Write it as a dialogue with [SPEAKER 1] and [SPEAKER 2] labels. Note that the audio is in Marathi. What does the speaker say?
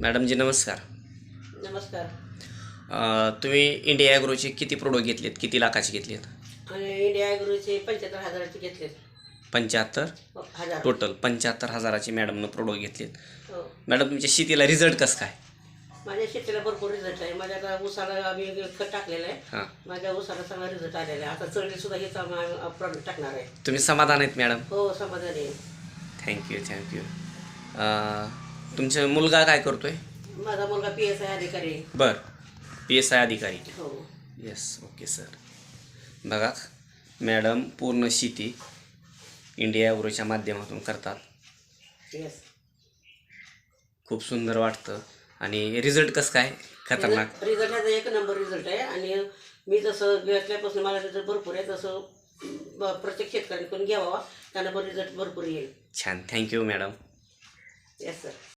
[SPEAKER 1] मॅडमजी नमस्कार.
[SPEAKER 2] नमस्कार.
[SPEAKER 1] अ, तुम्ही इंडिया ॲग्रोचे किती प्रोडक्ट घेतलेत? किती लाखाचे घेतलेत?
[SPEAKER 2] आणि इंडिया गुरुचे पंच्याहत्तर हजाराचे घेतले
[SPEAKER 1] पंच्याहत्तर?
[SPEAKER 2] हजार.
[SPEAKER 1] टोटल पंच्याहत्तर हजाराचे मॅडमनं प्रोडक्ट घेतलेत.
[SPEAKER 2] हो.
[SPEAKER 1] मॅडम तुमच्या शेतीला रिझल्ट कसं काय?
[SPEAKER 2] माझ्या शेतीला भरपूर रिझल्ट आहे. माझ्या आता ऊसाला आम्ही खत टाकलेलं आहे.
[SPEAKER 1] हां.
[SPEAKER 2] माझ्या ऊसाला चांगला रिझल्ट आलेला आहे. आता चढली सुद्धा हे चांगला प्रॉडक्ट टाकणार आहे.
[SPEAKER 1] तुम्ही समाधान आहेत मॅडम?
[SPEAKER 2] हो समाधानी आहे.
[SPEAKER 1] थँक्यू थँक्यू तुमचा मुलगा काय करतोय?
[SPEAKER 2] माझा मुलगा पी एस आय अधिकारी आहे.
[SPEAKER 1] बर. पी एस आय अधिकारी.
[SPEAKER 2] हो.
[SPEAKER 1] येस ओके सर बघा मॅडम पूर्ण शेती इंडिया ॲग्रोच्या माध्यमातून करतात.
[SPEAKER 2] येस
[SPEAKER 1] खूप सुंदर वाटतं. आणि रिझल्ट कसं काय? खतरनाक.
[SPEAKER 2] रिझल्ट ह्याचा एक नंबर रिझल्ट आहे. आणि मी जसं घेतल्यापासून मला रिझल्ट भरपूर आहे तसं ब- प्रत्येक शेतकऱ्यांकडून घ्यावा. त्यांना पण रिझल्ट भरपूर येईल.
[SPEAKER 1] छान. Thank you madam
[SPEAKER 2] yes sir